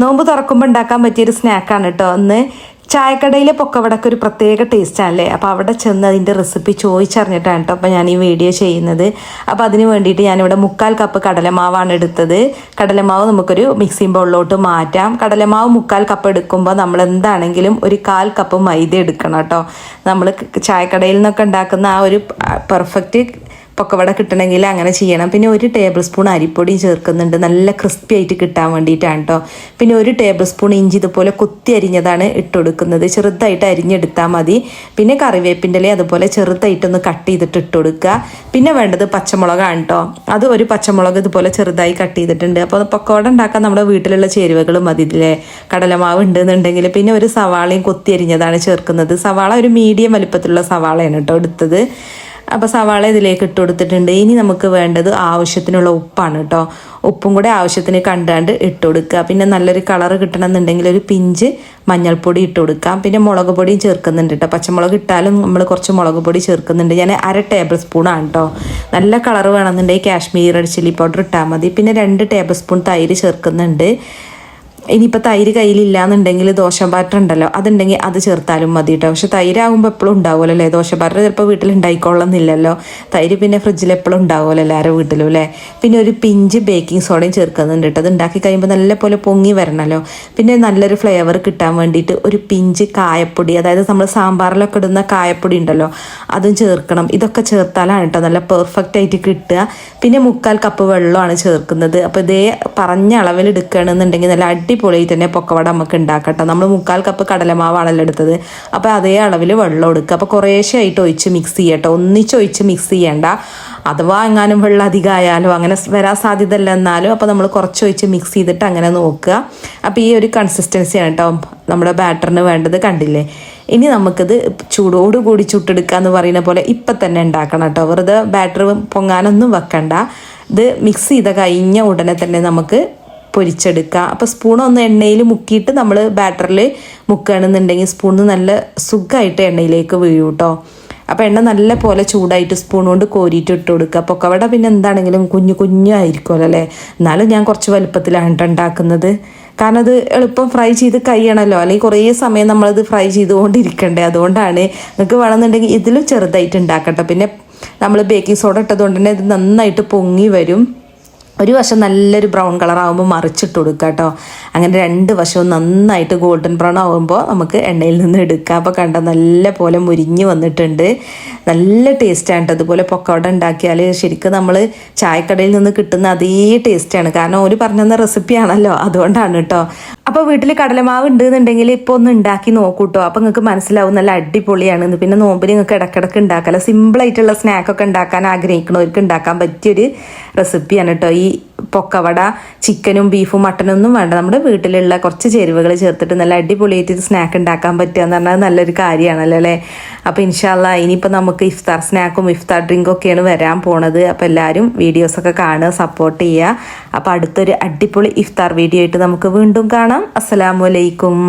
നോമ്പ് തുറക്കുമ്പോൾ ഉണ്ടാക്കാൻ പറ്റിയൊരു സ്നാക്കാണ് കേട്ടോ ഒന്ന് ചായക്കടയിലെ പൊക്കവടക്ക് ഒരു പ്രത്യേക ടേസ്റ്റാണല്ലേ അപ്പോൾ അവിടെ ചെന്ന് അതിന്റെ റെസിപ്പി ചോദിച്ചറിഞ്ഞിട്ടാണ് കേട്ടോ അപ്പോൾ ഞാൻ ഈ വീഡിയോ ചെയ്യുന്നത്. അപ്പോൾ അതിന് വേണ്ടിയിട്ട് ഞാനിവിടെ മുക്കാൽ കപ്പ് കടലമാവാണ് എടുത്തത്. കടലമാവ് നമുക്കൊരു മിക്സിംഗ് ബൗളിലോട്ട് മാറ്റാം. കടലമാവ് മുക്കാൽ കപ്പ് എടുക്കുമ്പോൾ നമ്മൾ എന്താണെങ്കിലും ഒരു കാൽ കപ്പ് മൈദ എടുക്കണം കേട്ടോ നമ്മൾ ചായക്കടയിൽ നിന്നൊക്കെ ഉണ്ടാക്കുന്ന ആ ഒരു പെർഫെക്റ്റ് പൊക്കവട കിട്ടണമെങ്കിൽ അങ്ങനെ ചെയ്യണം. പിന്നെ ഒരു ടേബിൾ സ്പൂൺ അരിപ്പൊടിയും ചേർക്കുന്നുണ്ട്. നല്ല ക്രിസ്പി ആയിട്ട് കിട്ടാൻ വേണ്ടിയിട്ടാണ് കേട്ടോ പിന്നെ ഒരു ടേബിൾ സ്പൂൺ ഇഞ്ചി ഇതുപോലെ കുത്തി അരിഞ്ഞതാണ് ഇട്ട് കൊടുക്കുന്നത് ചെറുതായിട്ട് അരിഞ്ഞെടുത്താൽ മതി. പിന്നെ കറിവേപ്പിന്റെ ഇല അതുപോലെ ചെറുതായിട്ടൊന്ന് കട്ട് ചെയ്തിട്ട് ഇട്ട് കൊടുക്കുക പിന്നെ വേണ്ടത് പച്ചമുളകാണ് കേട്ടോ അത് ഒരു പച്ചമുളക് ഇതുപോലെ ചെറുതായി കട്ട് ചെയ്തിട്ടുണ്ട്. അപ്പോൾ പൊക്കവട ഉണ്ടാക്കാൻ നമ്മുടെ വീട്ടിലുള്ള ചേരുവകൾ മതി ഇതിലെ. കടലമാവ് ഉണ്ടെന്നുണ്ടെങ്കിൽ പിന്നെ ഒരു സവാളയും കൊത്തി അരിഞ്ഞതാണ് ചേർക്കുന്നത്. സവാള ഒരു മീഡിയം വലിപ്പത്തിലുള്ള സവാളയാണ് കേട്ടോ എടുത്തത്. അപ്പോൾ സവാള ഇതിലേക്ക് ഇട്ട് കൊടുത്തിട്ടുണ്ട്. ഇനി നമുക്ക് വേണ്ടത് ആവശ്യത്തിനുള്ള ഉപ്പാണ് കേട്ടോ ഉപ്പും കൂടെ ആവശ്യത്തിന് കണ്ടാണ്ട് ഇട്ട് കൊടുക്കുക. പിന്നെ നല്ലൊരു കളർ കിട്ടണമെന്നുണ്ടെങ്കിൽ ഒരു പിഞ്ച് മഞ്ഞൾപ്പൊടി ഇട്ട് കൊടുക്കാം പിന്നെ മുളക് പൊടിയും ചേർക്കുന്നുണ്ട് കേട്ടോ പച്ചമുളക് ഇട്ടാലും നമ്മൾ കുറച്ച് മുളക് പൊടി ചേർക്കുന്നുണ്ട്. ഞാൻ അര ടേബിൾ സ്പൂണാണ് കേട്ടോ നല്ല കളർ വേണമെന്നുണ്ടെങ്കിൽ കാശ്മീർ ചില്ലി പൗഡർ ഇട്ടാൽ മതി. പിന്നെ രണ്ട് ടേബിൾ സ്പൂൺ തൈര് ചേർക്കുന്നുണ്ട്. ഇനിയിപ്പോൾ തൈര് കയ്യിലില്ല എന്നുണ്ടെങ്കിൽ ഉണ്ടല്ലോ. അതുണ്ടെങ്കിൽ അത് ചേർത്താലും മതി കേട്ടോ പക്ഷെ തൈരാകുമ്പോൾ എപ്പോഴും ഉണ്ടാവുമല്ലോ അല്ലേ? ദോശ ബാറ്റർ ചിലപ്പോൾ വീട്ടിൽ ഉണ്ടായിക്കൊള്ളുന്നില്ലല്ലോ തൈര് പിന്നെ ഫ്രിഡ്ജിൽ എപ്പോഴും ഉണ്ടാവുമല്ലോ എല്ലാവരും വീട്ടിലും അല്ലേ? പിന്നെ ഒരു പിഞ്ച് ബേക്കിംഗ് സോഡയും ചേർക്കുന്നുണ്ട് കേട്ടോ അത് ഉണ്ടാക്കി കഴിയുമ്പോൾ നല്ല പോലെ പൊങ്ങി വരണമല്ലോ പിന്നെ നല്ലൊരു ഫ്ലേവർ കിട്ടാൻ വേണ്ടിയിട്ട് ഒരു പിഞ്ച് കായപ്പൊടി അതായത് നമ്മൾ സാമ്പാറിലൊക്കെ ഇടുന്ന കായപ്പൊടി ഉണ്ടല്ലോ അതും ചേർക്കണം. ഇതൊക്കെ ചേർത്താലാണ് കേട്ടോ നല്ല പെർഫെക്റ്റ് ആയിട്ട് കിട്ടുക. പിന്നെ മുക്കാൽ കപ്പ് വെള്ളമാണ് ചേർക്കുന്നത്. അപ്പോൾ ഇതേ പറഞ്ഞ അളവിൽ എടുക്കുകയാണെന്നുണ്ടെങ്കിൽ നല്ല അടിപൊളിയായിട്ട് തന്നെ പൊക്കവട നമുക്ക് ഉണ്ടാക്കട്ടെ. നമ്മൾ മുക്കാൽ കപ്പ് കടലമാവാണല്ലോ എടുത്തത്. അപ്പോൾ അതേ അളവിൽ വെള്ളം എടുക്കുക. അപ്പോൾ കുറേശ്ശെ ആയിട്ട് ഒഴിച്ച് മിക്സ് ചെയ്യട്ടോ. ഒന്നിച്ച് ഒഴിച്ച് മിക്സ് ചെയ്യേണ്ട. അഥവാ എങ്ങാനും വെള്ളം അധികമായാലോ അങ്ങനെ വരാൻ സാധ്യത അല്ല എന്നാലും അപ്പോൾ നമ്മൾ കുറച്ച് ഒഴിച്ച് മിക്സ് ചെയ്തിട്ട് അങ്ങനെ നോക്കുക. അപ്പോൾ ഈ ഒരു കൺസിസ്റ്റൻസിയാണ് കേട്ടോ നമ്മുടെ ബാറ്ററിന് വേണ്ടത് കണ്ടില്ലേ? ഇനി നമുക്കിത് ചൂടോടുകൂടി ചുട്ടെടുക്കുക എന്ന് പറയുന്ന പോലെ ഇപ്പം തന്നെ ഉണ്ടാക്കണം കേട്ടോ വെറുതെ ബാറ്റർ പൊങ്ങാനൊന്നും വെക്കണ്ട. ഇത് മിക്സ് ചെയ്ത കഴിഞ്ഞ ഉടനെ തന്നെ നമുക്ക് പൊരിച്ചെടുക്കുക. അപ്പോൾ സ്പൂൺ ഒന്ന് എണ്ണയിൽ മുക്കിയിട്ട് നമ്മൾ ബാറ്ററിൽ മുക്കുകയാണെന്നുണ്ടെങ്കിൽ സ്പൂണിന് നല്ല സുഖമായിട്ട് എണ്ണയിലേക്ക് വീഴും കേട്ടോ അപ്പോൾ എണ്ണ നല്ല പോലെ ചൂടായിട്ട് സ്പൂൺ കൊണ്ട് കോരിയിട്ട് ഇട്ട് കൊടുക്കുക. പൊക്കവട പിന്നെ എന്താണെങ്കിലും കുഞ്ഞു കുഞ്ഞായിരിക്കുമല്ലോ അല്ലേ? എന്നാലും ഞാൻ കുറച്ച് വലുപ്പത്തിലാണ് കേട്ടോ ഉണ്ടാക്കുന്നത്. കാരണം അത് എളുപ്പം ഫ്രൈ ചെയ്ത് കഴിയണമല്ലോ അല്ലെങ്കിൽ കുറേ സമയം നമ്മളത് ഫ്രൈ ചെയ്തുകൊണ്ടിരിക്കണ്ടേ. അതുകൊണ്ടാണ് നിങ്ങൾക്ക് വേണമെന്നുണ്ടെങ്കിൽ ഇതിലും ചെറുതായിട്ട് ഉണ്ടാക്കട്ടെ. പിന്നെ നമ്മൾ ബേക്കിംഗ് സോഡ ഇട്ടതുകൊണ്ട് തന്നെ ഇത് നന്നായിട്ട് പൊങ്ങി വരും. ഒരു വശം നല്ലൊരു ബ്രൗൺ കളർ ആകുമ്പോൾ മറിച്ചിട്ട് കൊടുക്കുക കേട്ടോ. അങ്ങനെ രണ്ട് വശവും നന്നായിട്ട് ഗോൾഡൻ ബ്രൗൺ ആകുമ്പോൾ നമുക്ക് എണ്ണയിൽ നിന്ന് എടുക്കാം. അപ്പോൾ കണ്ട നല്ല പോലെ മുരിഞ്ഞ് വന്നിട്ടുണ്ട്. നല്ല ടേസ്റ്റാണ് അതുപോലെ പൊക്കവട ഉണ്ടാക്കിയാൽ ശരിക്കും നമ്മൾ ചായക്കടയിൽ നിന്ന് കിട്ടുന്ന അതേ ടേസ്റ്റാണ് കാരണം ഒരു പറഞ്ഞ റെസിപ്പിയാണല്ലോ അതുകൊണ്ടാണ് കേട്ടോ അപ്പോൾ വീട്ടിൽ കടലമാവ് ഉണ്ട് എന്നുണ്ടെങ്കിൽ ഇപ്പോൾ ഒന്ന് ഉണ്ടാക്കി നോക്കൂട്ടോ അപ്പോൾ നിങ്ങൾക്ക് മനസ്സിലാവും നല്ല അടിപൊളിയാണ് പിന്നെ നോമ്പിന് നിങ്ങൾക്ക് ഇടക്കിടക്ക് ഉണ്ടാക്കാമല്ലോ സിമ്പിളായിട്ടുള്ള സ്നാക്കൊക്കെ ഉണ്ടാക്കാൻ ആഗ്രഹിക്കണവർക്ക് ഉണ്ടാക്കാൻ പറ്റിയൊരു റെസിപ്പിയാണ് കേട്ടോ പൊക്കവട ചിക്കനും ബീഫും മട്ടനും ഒന്നും വേണ്ട. നമ്മുടെ വീട്ടിലുള്ള കുറച്ച് ചേരുവകൾ ചേർത്തിട്ട് നല്ല അടിപൊളിയായിട്ട് സ്നാക്ക് ഉണ്ടാക്കാൻ പറ്റുക എന്ന് പറഞ്ഞാൽ നല്ലൊരു കാര്യമാണല്ലോ അല്ലേ? അപ്പോൾ ഇൻഷാല്ല ഇനിയിപ്പോൾ നമുക്ക് ഇഫ്താർ സ്നാക്കും ഇഫ്താർ ഡ്രിങ്കും ഒക്കെയാണ് വരാൻ പോണത്. അപ്പോൾ എല്ലാവരും വീഡിയോസൊക്കെ കാണുക സപ്പോർട്ട് ചെയ്യുക. അപ്പോൾ അടുത്തൊരു അടിപൊളി ഇഫ്താർ വീഡിയോ ആയിട്ട് നമുക്ക് വീണ്ടും കാണാം. അസ്സലാമു അലൈക്കും.